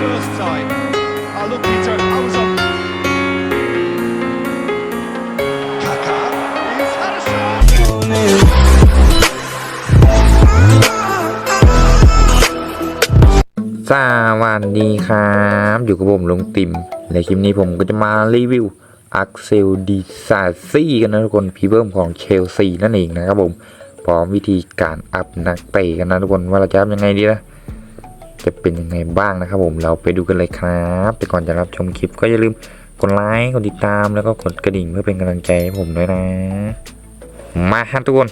first time. Oh, look, he turned. I was up. สวัสดีครับ อยู่กับผมลุงติม ในคลิปนี้ผมก็จะมารีวิวอักเซลดีซาซีกันนะทุกคนพีเพิ่มของเชลซีนั่นเองนะครับผมพร้อมวิธีการอัพนักเตะกันนะทุกคนว่าเราจะทำยังไงดีนะ จะเป็นยังไงบ้างนะครับผมเราไปดูกันเลยครับ แต่ก่อนจะรับชมคลิปก็อย่าลืมกดไลค์กดติดตามแล้วก็กดกระดิ่งเพื่อเป็นกำลังใจให้ผมด้วยนะ มาฮะทุกคน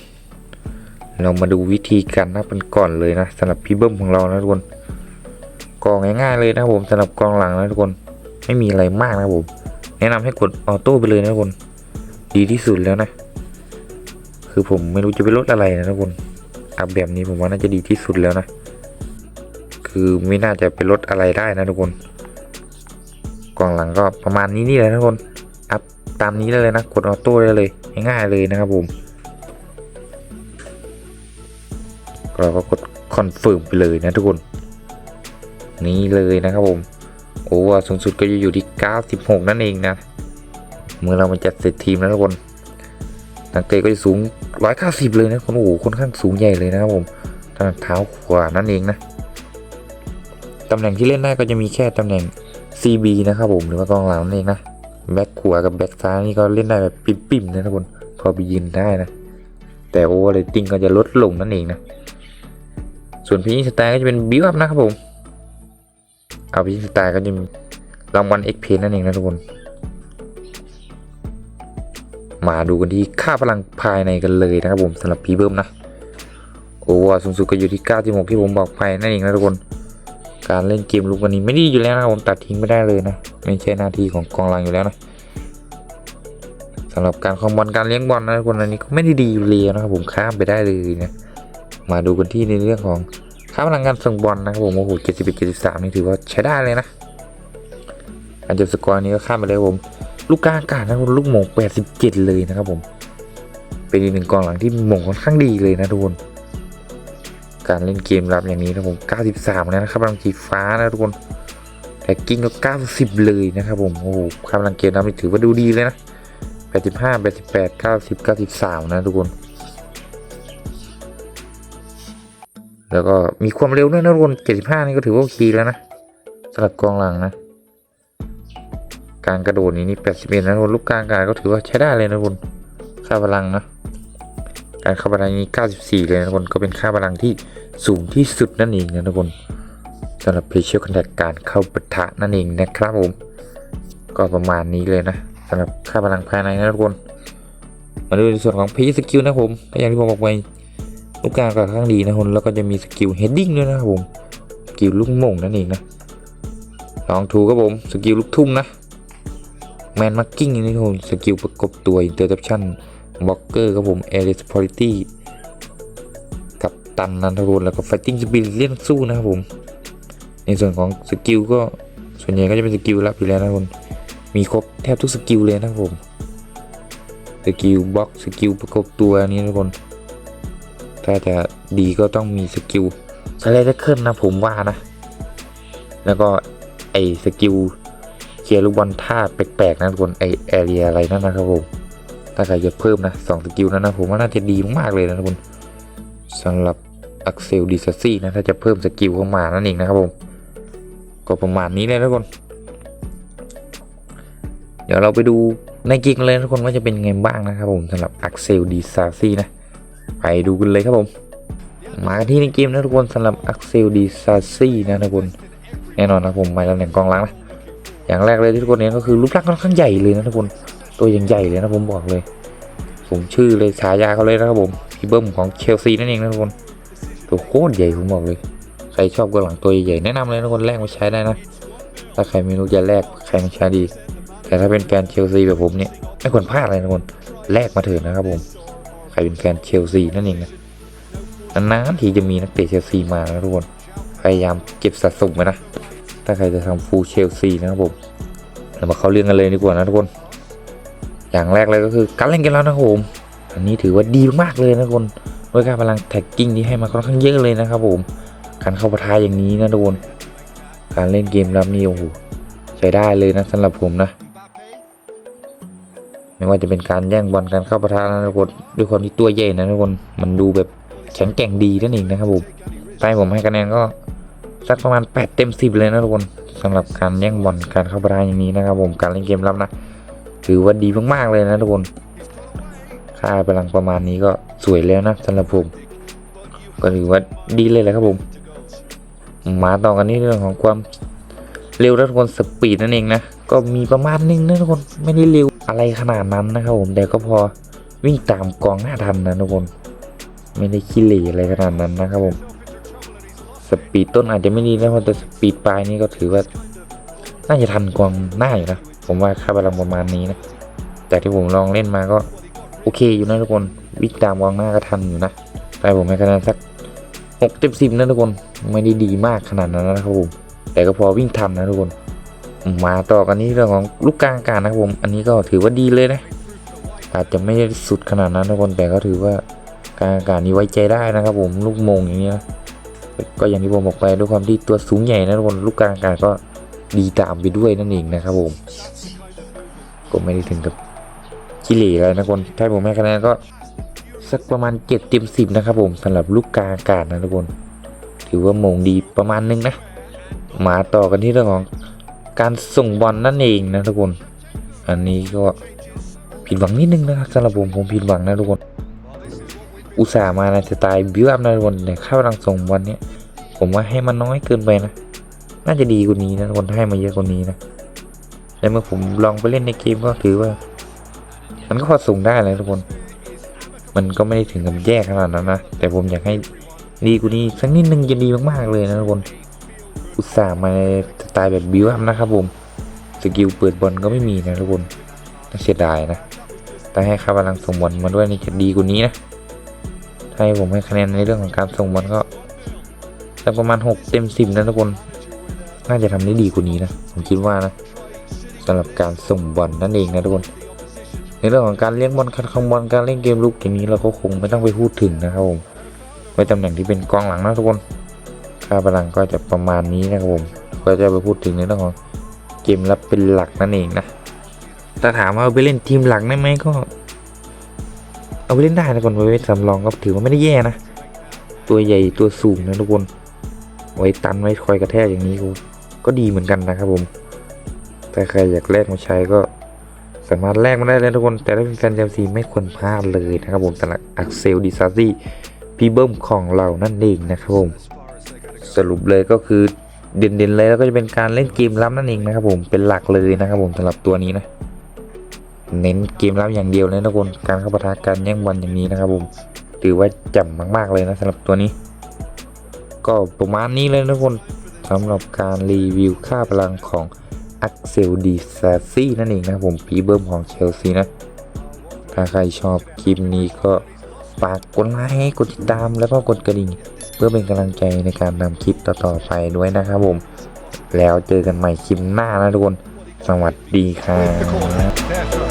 เรามาดูวิธีการนับกันก่อนเลยนะสำหรับพี่เบิ้มของเรานะทุกคนกองง่ายๆเลยนะผมสำหรับกองหลังนะทุกคนไม่มีอะไรมากนะผมแนะนำให้กดออโต้ไปเลยนะทุกคน ดีที่สุดแล้วนะ คือผมไม่รู้จะไปลดอะไรนะทุกคนอัพแบบนี้ผมว่าน่าจะดีที่สุดแล้วนะ คือไม่น่าจะไปลดอะไรได้นะทุกคน กล่องหลังก็ประมาณนี้นี่แหละทุกคนอัพตามนี้ได้เลยนะกดออโต้ได้เลยง่ายๆเลยนะครับผมเราก็กดคอนเฟิร์มไปเลยนะทุกคน นี่เลยนะครับผมโอ้ว่าสูงสุดก็จะอยู่ที่ 96 นั่นเองนะเมื่อเรามาจัดเสร็จทีมแล้วทุกคนนักเตะก็จะสูง 190 เลยนะคนโอ้โหค่อนข้างสูงใหญ่เลยนะครับผมทางเท้าขวานั่นเองนะ ตำแหน่งที่เล่นได้ก็จะมีแค่ตำแหน่ง CB นะครับผมหรือว่ากองหลังนั่นเองนะแบ็คขวากับแบ็คซ้ายนี่ก็เล่นได้แบบปิ่มๆนะทุกคนพอไปยืนได้นะ แต่โอเวอร์เรตติ้งก็จะลดลงนั่นเองนะ ส่วนพีนิสไตล์ก็จะเป็นบิวอัพนะครับผม เอาพีนิสไตล์ก็จะมีรางวัลเอ็กเพนั่นเองนะทุกคน มาดูกันที่ค่าพลังภายในกันเลยนะครับผมสำหรับพีเบิ้มนะ โอ้ว่าสูงสุดก็อยู่ที่ 96 ที่ผมบอกไปนั่นเองนะทุกคน การเล่นเกมลูกวันนี้ไม่ดีอยู่แล้วนะผมตัดทิ้งไม่ได้เลยนะไม่ใช่หน้าที่ของกองหลังอยู่แล้วนะสำหรับการคอมบอลการเลี้ยงบอลนะคนอันนี้ก็ไม่ได้ดีอยู่เลยนะครับผมข้ามไปได้เลยนะมาดูกันที่ในเรื่องของค่าพลังงานส่งบอลนะครับผมโอ้โห71 73นี่ถือว่าใช้ได้เลยนะการจบสกอร์นี้ก็ข้ามไปเลยผม ลูกกลางอากาศนะครับลูกหม่ง87เลยนะครับผม เป็นอีกหนึ่งกองหลังที่หม่งค่อนข้างดีเลยนะทุกคน การเล่นเกมรับอย่างนี้นะผม 93 แล้วนะครับพลังจีฟ้านะทุกคนแท็กกิ้งก็90 เลยนะครับผม โอ้โหค่าพลังเกมรับนี่ถือว่าดูดีเลยนะ 85 88 90 93 นะทุกคน แล้วก็มีความเร็วด้วยนะทุกคน 75 นี่ก็ถือว่าโอเคแล้วนะสำหรับกองหลังนะ การกระโดดนี้นี่ 81 นะทุกคนลูกกลางกาศก็ถือว่าใช้ได้เลยนะทุกคนค่าพลังนะการเข้าพลังนี้ 94 เลยนะทุกคนก็เป็นค่าพลังที่ สูงที่สุดนั่นเองนะทุกคนสำหรับเพเชียลคอนแทคการเข้าปะทะนั่นเองนะครับผม ก็ประมาณนี้เลยนะสำหรับค่าพลังภายในนะทุกคน มาดูในส่วนของเพย์สกิลนะผมก็อย่างที่ผมบอกไปลูกกลางก็ข้างดีนะคนแล้วก็จะมีสกิลเฮดดิ้งด้วยนะครับผมสกิลลูกโม่งนั่นเองนะลองถูครับผมสกิลลูกทุ่มนะแมนมาร์กิ้งนี่ครับผมสกิลประกบตัวอินเตอร์เ p ชั่นบล็อกเกอร์ครับผมเอเรสพอลิ ตันนันทรุนแล้วก็ไฟติ้งสปิริตเลี่ยนสู้นะครับผม ในส่วนของสกิลก็ส่วนใหญ่ก็จะเป็นสกิลลับอยู่แล้วนะคนมีครบแทบทุกสกิลเลยนะครับผมสกิลบล็อกสกิลประกบตัวนี้นะทุกคน ถ้าจะดีก็ต้องมีสกิลสไลด์แท็กเกิลนะผมว่านะ แล้วก็ไอสกิลเคลียร์ลูกบอลท่าแปลกๆนะทุกคนไอแอเรียอะไรนั่นนะครับผมถ้าใครจะเพิ่มนะสองสกิลนั้นนะผมว่าน่าจะดีมากๆเลยนะทุกคนสำหรับ อักเซลดิซซี่นะถ้าจะเพิ่มสกิลเข้ามานั่นเองนะครับผม ก็ประมาณนี้เลยนะทุกคน เดี๋ยวเราไปดูในเกมกันเลยทุกคนว่าจะเป็นไงบ้างนะครับผมสำหรับอักเซลดิซซี่นะ ไปดูกันเลยครับผม มาที่ในเกมนะทุกคนสำหรับอักเซลดีซาซี่นะทุกคนแน่นอนนะผมมาตำแหน่งกองหลังนะอย่างแรกเลยที่ทุกคนเห็นก็คือรูปร่างค่อนข้างใหญ่เลยนะทุกคนตัวยังใหญ่เลยนะผมบอกเลย ผมชื่อเลยฉายาเขาเลยนะครับผมพี่เบิ้มของเชลซีนั่นเองนะทุกคน ตัวโคตรใหญ่ผมบอกเลย ใครชอบกองหลังตัวใหญ่ๆแนะนำเลยนะทุกคนแลกมาใช้ได้นะ ถ้าใครไม่รู้จะแลกใครมาใช้ดี แต่ถ้าเป็นแฟนเชลซีแบบผมเนี่ยไม่ควรพลาดเลยนะทุกคนแลกมาเถิดนะครับผมใครเป็นแฟนเชลซีนั่นเองนะนานๆทีจะมีนักเตะเชลซีมานะทุกคนพยายามเก็บสะสมไว้นะ ถ้าใครจะทำฟูลเชลซีนะครับผมเรามาเข้าเรื่องกันเลยดีกว่านะทุกคน อย่างแรกเลยก็คือการเล่นกันแล้วนะครับผม อันนี้ถือว่าดีมากเลยนะทุกคน ด้วยการพลังแท็กกิ้งที่ให้มาค่อนข้างเยอะเลยนะครับผมการเข้าปะทะอย่างนี้นะทุกคนการเล่นเกมรับนี่โอ้โหใช้ได้เลยนะสำหรับผมนะ ไม่ว่าจะเป็นการแย่งบอลการเข้าประทะนะทุกคนด้วยความที่ตัวใหญ่นะทุกคนมันดูแบบแข็งแกร่งดีนั่นเองนะครับผมใต้ผมให้คะแนนก็สักประมาณ 8 เต็ม 10 เลยนะทุกคนสำหรับการแย่งบอลการเข้าประทาอย่างนี้นะครับผมการเล่นเกมรับนะถือว่าดีมากๆเลยนะทุกคนค่าพลังประมาณนี้ก็ สวยแล้วนะสำหรับผม ก็ถือว่าดีเลยแหละครับผม มาต่อกันที่เรื่องของความเร็วนะทุกคนสปีดนั่นเองนะ ก็มีประมาณนึงนะทุกคนไม่ได้เร็วอะไรขนาดนั้นนะครับผมแต่ก็พอวิ่งตามกองหน้าทันนะทุกคนไม่ได้ขี้เหร่อะไรขนาดนั้นนะครับผมสปีดต้นอาจจะไม่ดีนะแต่สปีดปลายนี่ก็ถือว่าน่าจะทันกองหน้าอยู่นะผมว่าค่าพลังประมาณนี้นะแต่ที่ผมลองเล่นมาก็ โอเคอยู่นะทุกคน วิ่งตามกองหน้าก็ทันอยู่นะแต่ผมให้คะแนนสักหกเต็มสิบนะทุกคนไม่ได้ดีมากขนาดนั้นนะครับผมแต่ก็พอวิ่งทันนะทุกคน มาต่อกันที่เรื่องของลูกกลางอากาศนะครับผม อันนี้ก็ถือว่าดีเลยนะอาจจะไม่ได้สุดขนาดนั้นทุกคนแต่ก็ถือว่ากลางอากาศนี้ไว้ใจได้นะครับ ผมลูกมงอย่างนี้นะก็อย่างที่ผมบอกไปด้วยความที่ตัวสูงใหญ่นะทุกคนลูกกลางอากาศก็ดีตามไปด้วยนั่นเองนะครับผมก็ไม่ได้ถึงกับ ขี้เหร่อะไรนะทุกคนถ้าผมให้คะแนนก็สักประมาณเจ็ดเต็มสิบนะครับผมสำหรับลูกกาอากาศนะทุกคน ถือว่ามงดีประมาณนึงนะ มาต่อกันที่เรื่องของการส่งบอลนั่นเองนะทุกคน อันนี้ก็ผิดหวังนิดนึงนะครับสำหรับผมผมผิดหวังนะทุกคน อุตส่าห์มาในสไตล์บิวอัพนะทุกคนแต่เข้ากำลังส่งบอลเนี้ยผมว่าให้มันน้อยเกินไปนะ น่าจะดีกว่านี้นะทุกคนถ้าให้มาเยอะกว่านี้นะแต่เมื่อผมลองไปเล่นในเกมก็ถือว่า มันก็พอส่งได้เลยทุกคน มันก็ไม่ได้ถึงกับแย่ขนาดนั้นนะ แต่ผมอยากให้ดีกว่านี้สักนิดนึงจะดีมากๆเลยนะทุกคน อุตส่าห์มาสไตล์แบบบิวอัพนะครับผม สกิลเปิดบอลก็ไม่มีนะทุกคน น่าเสียดายนะ แต่ให้ค่าพลังส่งบอลมาด้วยนี่จะดีกว่านี้นะ ถ้าให้ผมให้คะแนนในเรื่องของการส่งบอลก็สักประมาณ 6 เต็ม 10 นะทุกคน น่าจะทำได้ดีกว่านี้นะ ผมคิดว่านะสำหรับการส่งบอลนั่นเองนะทุกคน ในเรื่องของการเลี้ยงบอลการคองบอลการเล่นเกมลุกอย่างนี้เราก็คงไม่ต้องไปพูดถึงนะครับผมไว้ตำแหน่งที่เป็นกองหลังนะทุกคนค่าพลังก็จะประมาณนี้นะครับผมก็จะไปพูดถึงในเรื่องของเกมรับเป็นหลักนั่นเองนะถ้าถามว่าไปเล่นทีมหลักได้ไหมก็ เอาไปเล่นได้นะคนไว้สำรองก็ถือว่าไม่ได้แย่นะตัวใหญ่ตัวสูงนะทุกคนไว้ตันไว้คอยกระแทกอย่างนี้ก็ก็ดีเหมือนกันนะครับผมแต่ใครอยากแลกมาใช้ก็ สามารถแลกมาได้เลยทุกคน แต่ถ้าเป็นแฟนเชลซีไม่ควรพลาดเลยนะครับผมสำหรับอักเซลดิซาซี่พีเบิ้มของเรานั่นเองนะครับผม สรุปเลยก็คือเด่นๆเลยแล้วก็จะเป็นการเล่นเกมรับนั่นเองนะครับผมเป็นหลักเลยนะครับผมสำหรับตัวนี้นะ เน้นเกมรับอย่างเดียวเลยนะทุกคนการเข้าปะทะการแย่งบอลอย่างนี้นะครับผมถือว่าจ่ำมาก ๆเลยนะสำหรับตัวนี้ ก็ประมาณนี้เลยนะทุกคนสำหรับการรีวิวค่าพลังของ อักเซลดีซาซี่นั่นเองนะผมปีเบิร์มของเชลซีนะ ถ้าใครชอบคลิปนี้ก็ฝากกดไลค์กดติดตามแล้วก็กดกระดิ่ง เพื่อเป็นกำลังใจในการนำคลิปต่อๆไปด้วยนะครับผม แล้วเจอกันใหม่คลิปหน้านะทุกคน สวัสดีครับ